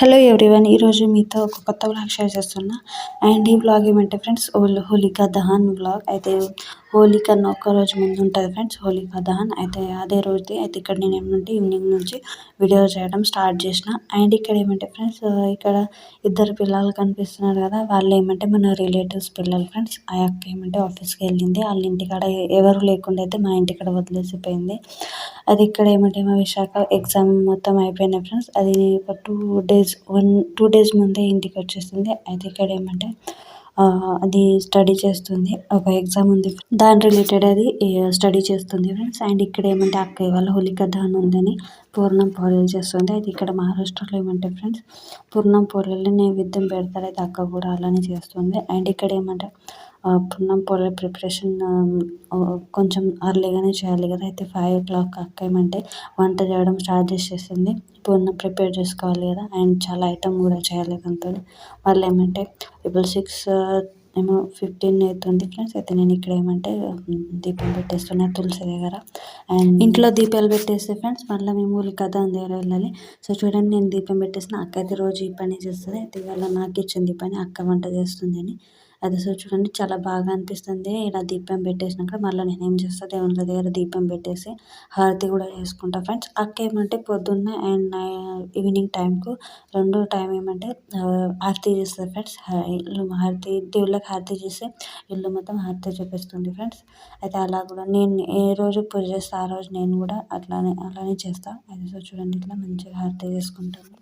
Hello everyone ఈరోజు మీతో ఒక కొత్త బ్లాగ్ షేర్ చేస్తున్నా. అండ్ ఈ బ్లాగ్ ఏమంటే ఫ్రెండ్స్ హోలికా దహన్ బ్లాగ్ అయితే హోలీ కన్నా ఒక్క రోజు ముందు ఉంటుంది ఫ్రెండ్స్ హోలికా దహన్. అయితే అదే రోజుది. అయితే ఇక్కడ నేను ఏమంటే ఈవినింగ్ నుంచి వీడియో చేయడం స్టార్ట్ చేసిన. అండ్ ఇక్కడ ఏమంటే ఫ్రెండ్స్ ఇక్కడ ఇద్దరు పిల్లలు కనిపిస్తున్నారు కదా. వాళ్ళు ఏమంటే మన రిలేటివ్స్ పిల్లలు ఫ్రెండ్స్ ఆ అక్క ఏమంటే ఆఫీస్కి వెళ్ళింది. వాళ్ళ ఇంటికాడ ఎవరు లేకుండా అయితే మా ఇంటికాడ వదిలేసిపోయింది. అది ఇక్కడ ఏమంటే మా విశాఖ ఎగ్జామ్ మొత్తం అయిపోయినాయి ఫ్రెండ్స్ అది ఒక two days one two days ముందే ఇంటికి వచ్చేస్తుంది. అయితే ఇక్కడ ఏమంటే అది స్టడీ చేస్తుంది. ఒక ఎగ్జామ్ ఉంది. దాని రిలేటెడ్ అది స్టడీ చేస్తుంది ఫ్రెండ్స్ అండ్ ఇక్కడ ఏమంటే అక్క ఇవాళ హోలిక దాని ఉందని పూర్ణం పోలేలు చేస్తుంది. అయితే ఇక్కడ మహారాష్ట్రలో ఏమంటే ఫ్రెండ్స్ పూర్ణం పోలేలు నైవేద్యం పెడతారు. అయితే అక్క కూడా అలానే చేస్తుంది. అండ్ ఇక్కడ ఏమంటే పున్నం పొరల ప్రిపరేషన్ కొంచెం అర్లీగానే చేయాలి కదా. అయితే ఫైవ్ ఓ క్లాక్ అక్క ఏమంటే వంట చేయడం స్టార్ట్ చేసేసింది. పూర్ణం ప్రిపేర్ చేసుకోవాలి కదా. అండ్ చాలా ఐటమ్ కూడా చేయాలి దాంతో. వాళ్ళు ఏమంటే ఇప్పుడు సిక్స్ ఏమో ఫిఫ్టీన్ అవుతుంది ఫ్రెండ్స్ అయితే నేను ఇక్కడ ఏమంటే దీపం పెట్టేస్తున్నా తులసి దగ్గర. అండ్ ఇంట్లో దీపాలు పెట్టేస్తే ఫ్రెండ్స్ మళ్ళీ మేము ఊరి కథ దగ్గర వెళ్ళాలి. సో చూడండి నేను దీపం పెట్టేసిన అక్క అయితే రోజు ఈ పని చేస్తుంది. అయితే ఇవాళ నాకు ఇచ్చింది ఈ పని అక్క వంట చేస్తుంది అని అది సో చూడండి చాలా బాగా అనిపిస్తుంది. ఇలా దీపం పెట్టేసినాక మళ్ళీ నేను ఏం చేస్తా దేవుళ్ళ దగ్గర దీపం పెట్టేసి హారతి కూడా చేసుకుంటా. ఫ్రెండ్స్ అక్క ఏమంటే పొద్దున్న అండ్ ఈవినింగ్ టైంకు రెండో టైం ఏమంటే హారతి చేస్తుంది ఫ్రెండ్స్. ఇల్లు హారతి దేవుళ్ళకి హారతి చేస్తే ఇల్లు మొత్తం హారతి చూపిస్తుంది ఫ్రెండ్స్. అయితే అలా కూడా నేను ఏ రోజు పూజ చేస్తా ఆ రోజు నేను కూడా అట్లానే అలానే చేస్తాను అది సో చూడండి ఇట్లా మంచిగా హారతి చేసుకుంటాను.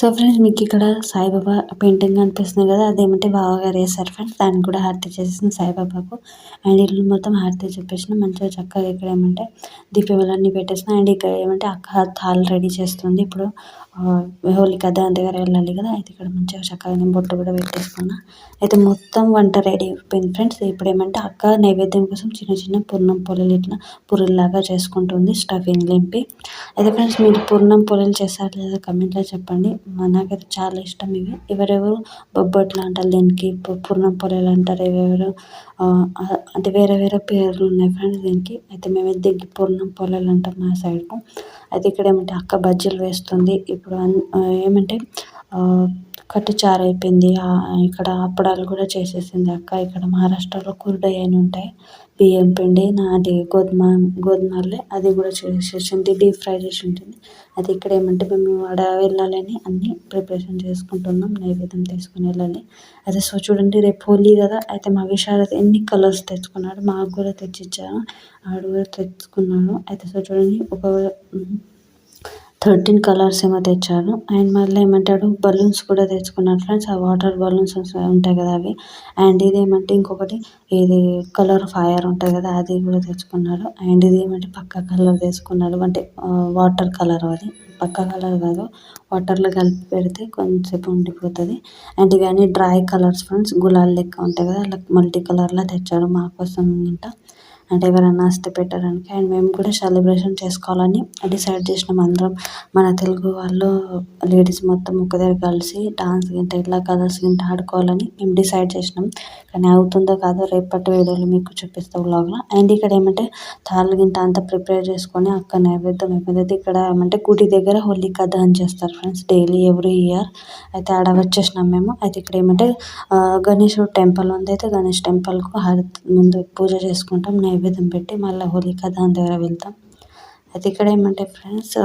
సో ఫ్రెండ్స్ మీకు ఇక్కడ సాయిబాబా పెయింటింగ్ కనిపిస్తుంది కదా అదేమంటే బావగారు వేశారు ఫ్రెండ్స్. దాన్ని కూడా హారతి చేసేసిన సాయిబాబాకు. అండ్ ఇల్లు మొత్తం హారతి చెప్పేసిన మంచిగా చక్కగా ఇక్కడ ఏమంటే దీపావళి పెట్టేసిన. అండ్ ఇక్కడ ఏమంటే అక్క థాల్ రెడీ చేస్తుంది. ఇప్పుడు హోలీ కదా దగ్గర వెళ్ళాలి కదా అయితే ఇక్కడ మంచిగా చక్కగా నేను బొట్టు కూడా పెట్టేసుకున్నా. అయితే మొత్తం వంట రెడీ అయిపోయింది ఫ్రెండ్స్. ఇప్పుడు ఏమంటే అక్క నైవేద్యం కోసం చిన్న చిన్న పూర్ణం పొలలు ఇట్లా పురుల్లాగా చేసుకుంటుంది స్టఫింగ్ లింపి. అయితే ఫ్రెండ్స్ మీరు పూర్ణం పొలలు చేస్తారు లేదా కమెంట్లో చెప్పండి. నాకైతే చాలా ఇష్టం ఇవి. ఎవరెవరు బొబ్బట్లు అంటారు దీనికి పూర్ణం పొలలు అంటారు ఎవరెవరు అంటే వేరే వేరే పేర్లు ఉన్నాయి ఫ్రెండ్స్ దీనికి. అయితే మేము దీనికి పూర్ణం పొలాలు అంటాం మా సైడ్కు అయితే ఇక్కడ ఏమంటే అక్క బజ్జీలు వేస్తుంది. ఇప్పుడు ఏమంటే కట్టు చారైపోయింది ఇక్కడ అప్పడాలు కూడా చేసేసింది అక్క. ఇక్కడ మహారాష్ట్రలో కుర్డై ఉంటాయి. బియ్యం పిండి నాది గోధుమ గోధుమలే అది కూడా చేసేసింది. డీప్ ఫ్రై చేసి ఉంటుంది. అది ఇక్కడ ఏమంటే మేము ఆడ వెళ్ళాలని అన్నీ ప్రిపరేషన్ చేసుకుంటున్నాం. నైవేద్యం తీసుకుని వెళ్ళాలి. అదే సో చూడండి రేపు హోలీ కదా. అయితే మా విశారద ఎన్ని కలర్స్ తెచ్చుకున్నాడు. మాకు కూడా తెచ్చిచ్చాను ఆడు కూడా తెచ్చుకున్నాను అయితే సో చూడండి ఒక థర్టీన్ కలర్స్ ఏమో తెచ్చారు. అండ్ మళ్ళీ ఏమంటాడు బలూన్స్ కూడా తెచ్చుకున్నాడు ఫ్రెండ్స్. ఆ వాటర్ బలూన్స్ ఉంటాయి కదా అవి. అండ్ ఇది ఏమంటే ఇంకొకటి ఇది కలర్ ఫైర్ ఉంటాయి కదా అది కూడా తెచ్చుకున్నాడు అండ్ ఇది ఏమంటే పక్క కలర్ తెచ్చుకున్నాడు అంటే వాటర్ కలర్ అది. పక్క కలర్ కాదు. వాటర్లో కలిపి పెడితే కొంచెంసేపు ఉండిపోతుంది. అండ్ ఇవన్నీ డ్రై కలర్స్ ఫ్రెండ్స్. గులాల్ లెక్క ఉంటాయి కదా అలా మల్టీ కలర్లో తెచ్చాడు మా కోసం ఇంకా అంటే ఎవరైనా వస్తే పెట్టడానికి అండ్ మేము కూడా సెలబ్రేషన్ చేసుకోవాలని డిసైడ్ చేసినాం అందరం. మన తెలుగు వాళ్ళు లేడీస్ మొత్తం ఒక దగ్గర కలిసి డాన్స్ గింట ఇట్లా కలర్స్ గింట ఆడుకోవాలని మేము డిసైడ్ చేసినాం. కానీ అవుతుందో కాదో రేపటి వీడియోలో మీకు చూపిస్తాం బ్లాగ్లో అండ్ ఇక్కడ ఏమంటే తాళ్ళు గింట అంతా ప్రిపేర్ చేసుకొని అక్కడ నైవేద్యం అయిపోయింది. ఇక్కడ ఏమంటే గుడి దగ్గర హోలీ కథ అని చేస్తారు ఫ్రెండ్స్ డైలీ ఎవ్రీ ఇయర్ అయితే ఆడ వచ్చేసినాం మేము. అయితే ఇక్కడ ఏమంటే గణేశుడు టెంపుల్ ఉంది. అయితే గణేష్ టెంపుల్కు ముందు పూజ చేసుకుంటాం. నైవేద్యం నైవేద్యం పెట్టి మళ్ళీ హోలికా దాని దగ్గర వెళ్తాం. అయితే ఇక్కడ ఏమంటే ఫ్రెండ్స్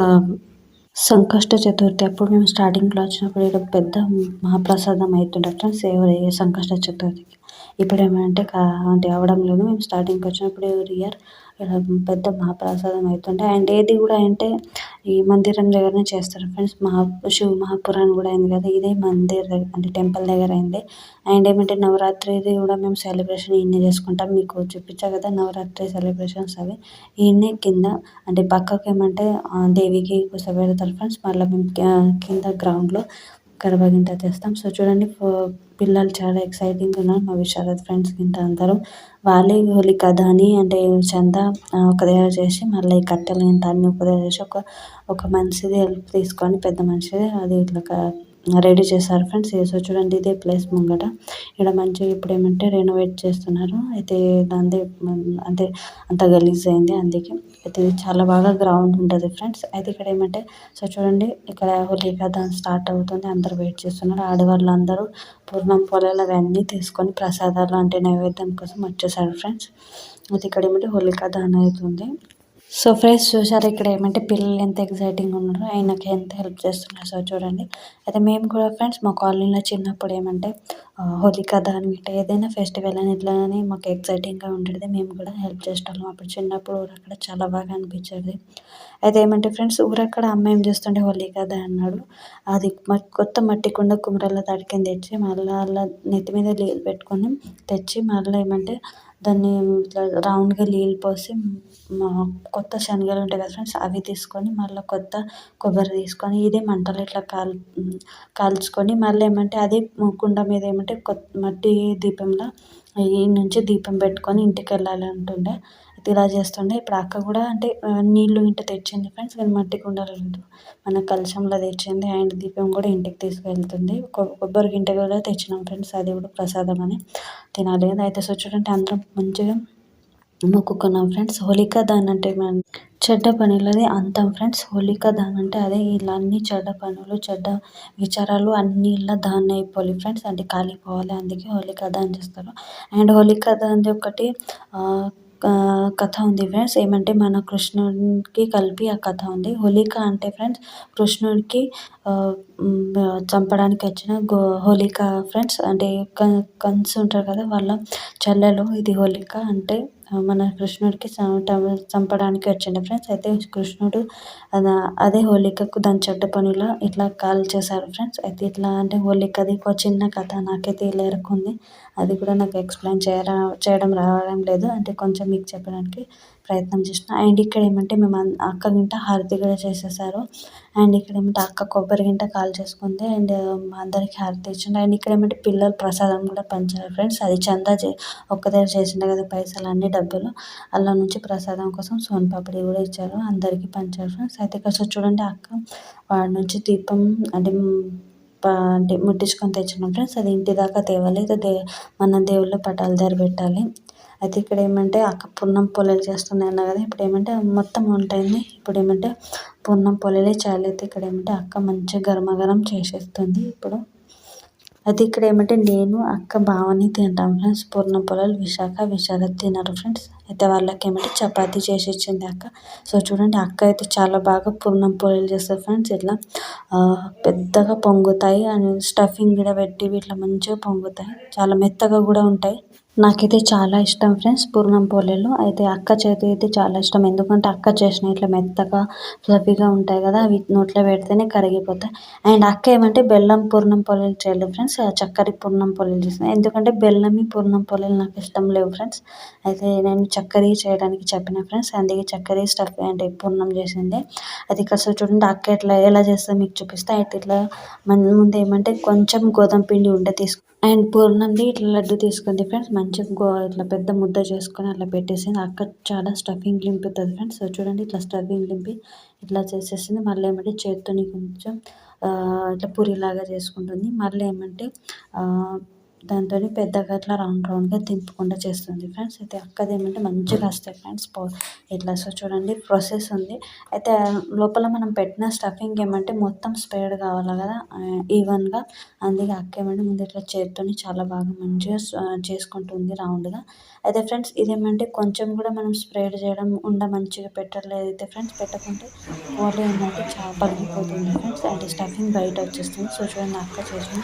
సంకష్ట చతుర్థి అప్పుడు మేము స్టార్టింగ్లో వచ్చినప్పుడు ఇక్కడ పెద్ద మహాప్రసాదం అవుతుండే ఫ్రెండ్స్ ఎవరి సంకష్ట చతుర్థికి. ఇప్పుడు ఏమంటే అంటే అవడం లేదు. మేము స్టార్టింగ్కి వచ్చినప్పుడు ఎవరి ఇయర్ పెద్ద మహాప్రసాదం అవుతుండే అండ్ ఏది కూడా అంటే ఈ మందిరం దగ్గరనే చేస్తారు ఫ్రెండ్స్ మహా శివ మహాపురాణం కూడా అయింది కదా ఇదే మందిర్ అంటే టెంపుల్ దగ్గర అయింది. అండ్ ఏమంటే నవరాత్రిది కూడా మేము సెలబ్రేషన్ ఈయనే చేసుకుంటాం. మీకు చూపించా కదా నవరాత్రి సెలబ్రేషన్స్ అవి. ఈయనే కింద అంటే పక్కకి ఏమంటే దేవికి కూర్చోబెడతారు ఫ్రెండ్స్ మళ్ళీ మేము కింద గ్రౌండ్లో గర్భ చేస్తాం. సో చూడండి పిల్లలు చాలా ఎక్సైటింగ్గా ఉన్నారు. మా విశారద్ ఫ్రెండ్స్ గింట అందరం. వాళ్ళే హోలికా అని అంటే చందా ఒక దగ్గర చేసి మళ్ళీ ఈ కట్టెలు గింట అన్ని ఒక దగ్గర చేసి ఒక ఒక మనిషిది హెల్ప్ తీసుకొని పెద్ద మనిషిది. అది ఇట్లా రెడీ చేశారు ఫ్రెండ్స్. సో చూడండి ఇదే ప్లేస్ ముంగట. ఇక్కడ మంచిగా ఇప్పుడు ఏమంటే రెనోవేట్ చేస్తున్నారు. అయితే దాందే అంటే అంత గలీజ్ అయింది అందుకే. అయితే ఇది చాలా బాగా గ్రౌండ్ ఉంటుంది ఫ్రెండ్స్. అయితే ఇక్కడ ఏమంటే సో చూడండి ఇక్కడ హోలికా డాన్స్ స్టార్ట్ అవుతుంది. అందరూ వెయిట్ చేస్తున్నారు. ఆడవాళ్ళు అందరూ పూర్ణం పొలాలు అవన్నీ తీసుకొని ప్రసాదాలు అంటే నైవేద్యం కోసం వచ్చేసారు ఫ్రెండ్స్. అయితే ఇక్కడ ఏమంటే హోలికా దాన్ అవుతుంది. సో ఫ్రెండ్స్ చూసారు ఇక్కడ ఏమంటే పిల్లలు ఎంత ఎగ్జైటింగ్ ఉన్నారో ఆయనకి ఎంత హెల్ప్ చేస్తున్నారు సో చూడండి. అయితే మేము కూడా ఫ్రెండ్స్ మా కాలనీలో చిన్నప్పుడు ఏమంటే హోలీ హోలికా దహన్ ఏదైనా ఫెస్టివల్ అని ఇట్లానే అని మాకు ఎగ్జైటింగ్గా ఉండేది. మేము కూడా హెల్ప్ చేసేవాళ్ళం అప్పుడు చిన్నప్పుడు అక్కడ చాలా బాగా అనిపించేది. అయితే ఏమంటే ఫ్రెండ్స్ ఊరక్కడ అమ్మ ఏం చేస్తుండే హోలికా దహన్ అన్నాడు. అది కొత్త మట్టి కుండ కుమరల్లో తడికింది తెచ్చి మళ్ళీ అలా నెత్తి మీద నీళ్ళు పెట్టుకొని తెచ్చి మళ్ళీ ఏమంటే దాన్ని ఇట్లా రౌండ్గా నీళ్ళు పోసి మా కొత్త శనగలు ఉంటాయి కదా ఫ్రెండ్స్ అవి తీసుకొని మళ్ళీ కొత్త కొబ్బరి తీసుకొని ఇదే మంటలు ఇట్లా కాల్ కాల్చుకొని మళ్ళీ ఏమంటే అదే కుండ మీద ఏమంటే కొత్త మట్టి దీపంలో ఈ నుంచి దీపం పెట్టుకొని ఇంటికి వెళ్ళాలి అంటుండే ఇలా చేస్తుండే. ఇప్పుడు అక్క కూడా అంటే నీళ్ళు ఇంట తెచ్చింది ఫ్రెండ్స్ నేను మట్టి కుండలు మన కలశంలో తెచ్చింది. అండ్ దీపం కూడా ఇంటికి తీసుకెళ్తుంది. కొబ్బరి గింట కూడా తెచ్చినాం ఫ్రెండ్స్ అది కూడా ప్రసాదం అని. తినాలి అయితే సో చూడండి అందరం మంచిగా మొక్కుకున్నాం ఫ్రెండ్స్ హోలికా దాన్ అంటే చెడ్డ పనులది అంతం ఫ్రెండ్స్ హోలికా దాన్ అంటే అదే ఇలా అన్ని చెడ్డ పనులు చెడ్డ విచారాలు అన్ని ఇలా దాన్ అయిపోవాలి ఫ్రెండ్స్ అంటే కాలిపోవాలి అందుకే హోలికా దాన్ చేస్తారు. అండ్ హోలికా దాన్ ఒకటి కథ ఉంది ఫ్రెండ్స్ ఏమంటే మన కృష్ణుడికి కలిపి ఆ కథ ఉంది. హోలిక అంటే ఫ్రెండ్స్ కృష్ణుడికి చంపడానికి వచ్చిన గో హోళిక ఫ్రెండ్స్ అంటే క- కంసు ఉంటారు కదా వాళ్ళ చెల్లెలు. ఇది హోలిక అంటే మన కృష్ణుడికి చంపడానికి వచ్చిండు ఫ్రెండ్స్ అయితే కృష్ణుడు అదే హోలికకు దాని చెడ్డ పనుల ఇట్లా కాల్ చేశారు ఫ్రెండ్స్ అయితే ఇట్లా అంటే హోలికది ఒక చిన్న కథ నాకైతే ఇలా అది కూడా నాకు ఎక్స్ప్లెయిన్ చేయరా చేయడం రావడం లేదు. అంటే కొంచెం మీకు చెప్పడానికి ప్రయత్నం చేసిన అండ్ ఇక్కడ ఏమంటే మేము అక్క గింట హారతి కూడా చేసేసారు. అండ్ ఇక్కడ ఏమంటే అక్క కొబ్బరి గింట కాల్ చేసుకుంది. అండ్ మా అందరికి హారతి ఇచ్చిండ్రు అండ్ ఇక్కడ ఏమంటే పిల్లలు ప్రసాదం కూడా పంచారు ఫ్రెండ్స్. అది చందా చే ఒక్క దగ్గర చేసిండే కదా పైసలు అన్ని డబ్బులు. అలా నుంచి ప్రసాదం కోసం సోన్ పాపడి కూడా ఇచ్చారు. అందరికీ పంచారు ఫ్రెండ్స్. అయితే ఇక్కడ చూడండి అక్క వాడి నుంచి దీపం అంటే అంటే ముట్టించుకొని తెచ్చినాం ఫ్రెండ్స్. అది ఇంటి దాకా తేవాలి. అయితే దే మన దేవుళ్ళ పటాల దగ్గర పెట్టాలి. అయితే ఇక్కడ ఏమంటే అక్క పున్నం పొలలు చేస్తున్నాయి అన్న కదా ఇప్పుడు ఏమంటే మొత్తం ఉంటాయి ఇప్పుడు ఏమంటే పున్నం పొలలే చేయాలి అయితే ఇక్కడ ఏమంటే అక్క మంచిగా గరమగరం చేసేస్తుంది ఇప్పుడు. అయితే ఇక్కడ ఏమంటే నేను అక్క బావని తింటాం ఫ్రెండ్స్ పూర్ణ పొలాలు విశాఖ విశాఖ తినరు ఫ్రెండ్స్. అయితే వాళ్ళకి ఏమంటే చపాతీ చేసి ఇచ్చింది అక్క. సో చూడండి అక్క అయితే చాలా బాగా పూర్ణం పొలాలు చేస్తారు ఫ్రెండ్స్. ఇట్లా పెద్దగా పొంగుతాయి. అండ్ స్టఫింగ్ కూడా పెట్టి ఇట్లా మంచిగా పొంగుతాయి. చాలా మెత్తగా కూడా ఉంటాయి. నాకైతే చాలా ఇష్టం ఫ్రెండ్స్ పూర్ణం పోలేలు. అయితే అక్క చేతి అయితే చాలా ఇష్టం. ఎందుకంటే అక్క చేసిన ఇట్లా మెత్తగా ఫ్లఫీగా ఉంటాయి కదా అవి నోట్లో పెడితేనే కరిగిపోతాయి. అండ్ అక్క ఏమంటే బెల్లం పూర్ణం పొలేలు చేయలేదు ఫ్రెండ్స్. చక్కెర పూర్ణం పొలేలు చేసిన ఎందుకంటే బెల్లం పూర్ణం పొలేలు నాకు ఇష్టం లేవు ఫ్రెండ్స్. అయితే నేను చక్కెర చేయడానికి చెప్పిన ఫ్రెండ్స్. అందుకే చక్కెర స్టఫ్ అంటే పూర్ణం చేసింది. అది ఇక్కడ సో చూడండి అక్క ఎట్లా ఎలా చేస్తే మీకు చూపిస్తే. అయితే ఇట్లా ముందు ఏమంటే కొంచెం గోధుమ పిండి ఉంటే తీసుకు అండ్ పూర్ణంది ఇట్లా లడ్డు తీసుకుంది ఫ్రెండ్స్. మంచిగా ఇట్లా పెద్ద ముద్ద చేసుకొని అట్లా పెట్టేసింది. అక్క చాలా స్టఫింగ్ లింపుతుంది ఫ్రెండ్స్. సో చూడండి ఇట్లా స్టఫింగ్ లింపి ఇట్లా చేసేసింది. మళ్ళీ ఏమంటే చేత్తోని కొంచెం ఇట్లా పూరిలాగా చేసుకుంటుంది. మళ్ళీ ఏమంటే దాంతో పెద్దగా ఇట్లా రౌండ్ రౌండ్గా తింపకుండా చేస్తుంది ఫ్రెండ్స్ అయితే అక్కది ఏమంటే మంచిగా వస్తాయి ఫ్రెండ్స్ పో ఇట్లా సో చూడండి ప్రాసెస్ ఉంది. అయితే లోపల మనం పెట్టిన స్టఫింగ్ ఏమంటే మొత్తం స్ప్రెడ్ కావాలి కదా? ఈవెన్గా అందుకే అక్క ఏమంటే ముందు ఇట్లా చేత్తోని చాలా బాగా మంచిగా చేసుకుంటుంది రౌండ్గా అయితే ఫ్రెండ్స్ ఇదేమంటే కొంచెం కూడా మనం స్ప్రెడ్ చేయడం ఉండ మంచిగా పెట్టలేదు అయితే ఫ్రెండ్స్ పెట్టకుంటే ఓన్లీ ఏంటంటే చాలా పగిలిపోతుంది ఫ్రెండ్స్ అంటే స్టఫింగ్ బయట వచ్చేస్తుంది. సో చూడండి అక్క చేసిన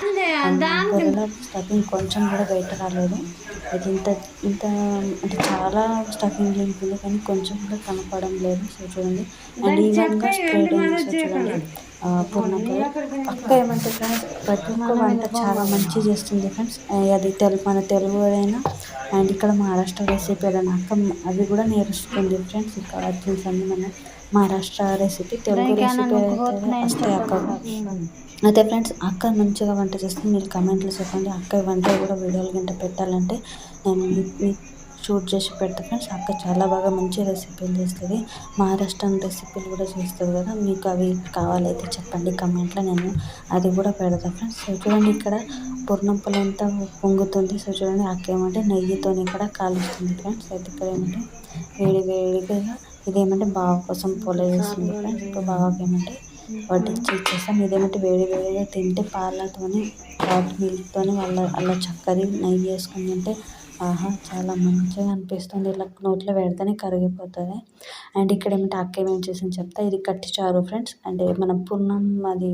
స్టఫింగ్ కొంచెం కూడా బయట రాలేదు. అయితే ఇంత ఇంత అంటే చాలా స్టఫింగ్ నింపింది కానీ కొంచెం కూడా కనపడడం లేదు. సో చూడండి. అండ్ ఈవెన్గా స్ప్రెడ్ అయింది. సో చూడండి. ఆ, పూర్ణం పొడి. అక్క ఏమంటే ఫ్రెండ్స్ ప్రతి ఒక్క వంట చాలా మంచిగా చేస్తుంది ఫ్రెండ్స్. అది తెలుగు మన తెలుగు అయినా అండ్ ఇక్కడ మహారాష్ట్ర రెసిపీ ఏదైనా అక్క అవి కూడా నేర్చుకుంది ఫ్రెండ్స్. ఇక్కడ అన్ని మన. మహారాష్ట్ర రెసిపీ తెలుగు రెసిపీ అయితే అక్క. అయితే ఫ్రెండ్స్ అక్క మంచిగా వంట చేస్తుంది. మీరు కమెంట్లో చెప్పండి. అక్క వంట కూడా వీడియోలు గంట పెట్టాలంటే నేను షూట్ చేసి పెడతా ఫ్రెండ్స్. అక్క చాలా బాగా మంచి రెసిపీలు చేస్తుంది. మహారాష్ట్రన్ రెసిపీలు కూడా చేస్తుంది కదా. మీకు అవి కావాలైతే చెప్పండి. కమెంట్లో నేను అది కూడా పెడతా ఫ్రెండ్స్. సో చూడండి ఇక్కడ పూర్ణం పొలి ఎంత పొంగుతుంది. సో చూడండి అక్క ఏమంటే నెయ్యితో ఇక్కడ కాలుస్తుంది ఫ్రెండ్స్. అయితే ఇక్కడ ఏమంటే వేడి వేడిగా ఇదేమంటే బావ కోసం పొల ఫ్రెండ్స్ ఇంకా బావకి ఏమంటే వడ్డించి ఇచ్చేస్తాం. ఇదేమంటే వేడి వేడిగా తింటే పాలతోని హాట్ మిల్క్తోని వాళ్ళ అలా చక్కెర నెయ్యి వేసుకొని తింటే ఆహా చాలా మంచిగా అనిపిస్తుంది. ఇలా నోట్లో పెడితేనే కరిగిపోతుంది. అండ్ ఇక్కడ ఏమంటే అక్క ఏమేమి చేసింది చెప్తా. ఇది కట్టి చారు ఫ్రెండ్స్. అంటే మన పూర్ణం అది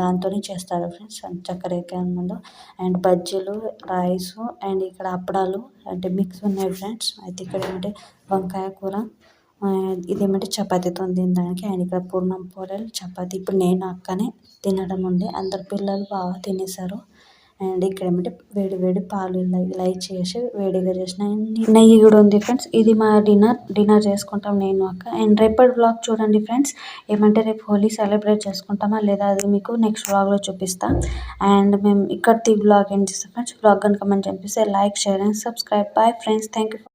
దాంతోనే చేస్తారు ఫ్రెండ్స్. చక్కెర ముందు. అండ్ బజ్జీలు రైస్ అండ్ ఇక్కడ అప్పడాలు అంటే మిక్స్ ఉన్నాయి ఫ్రెండ్స్. అయితే ఇక్కడ ఏమంటే వంకాయ కూర ఇదేమంటే చపాతీతో తినడానికి అండ్ ఇక్కడ పూర్ణం పొరలు చపాతీ. ఇప్పుడు నేను అక్కనే తినడం ఉండే. అందరు పిల్లలు బాగా తినేసారు అండ్ ఇక్కడ ఏమంటే వేడి వేడి పాలు లైట్ చేసి వేడిగా చేసిన నెయ్యి కూడా ఉంది ఫ్రెండ్స్. ఇది మా డిన్నర్ డిన్నర్ చేసుకుంటాం నేను అక్క. అండ్ రేపటి బ్లాగ్ చూడండి ఫ్రెండ్స్. ఏమంటే రేపు హోలీ సెలబ్రేట్ చేసుకుంటామా లేదా అది మీకు నెక్స్ట్ బ్లాగ్లో చూపిస్తాం. అండ్ మేము ఇక్కడ బ్లాగ్ ఏం చేస్తాం ఫ్రెండ్స్? బ్లాగ్ కనుక మంచి అనిపిస్తే like share and subscribe. Bye friends thank you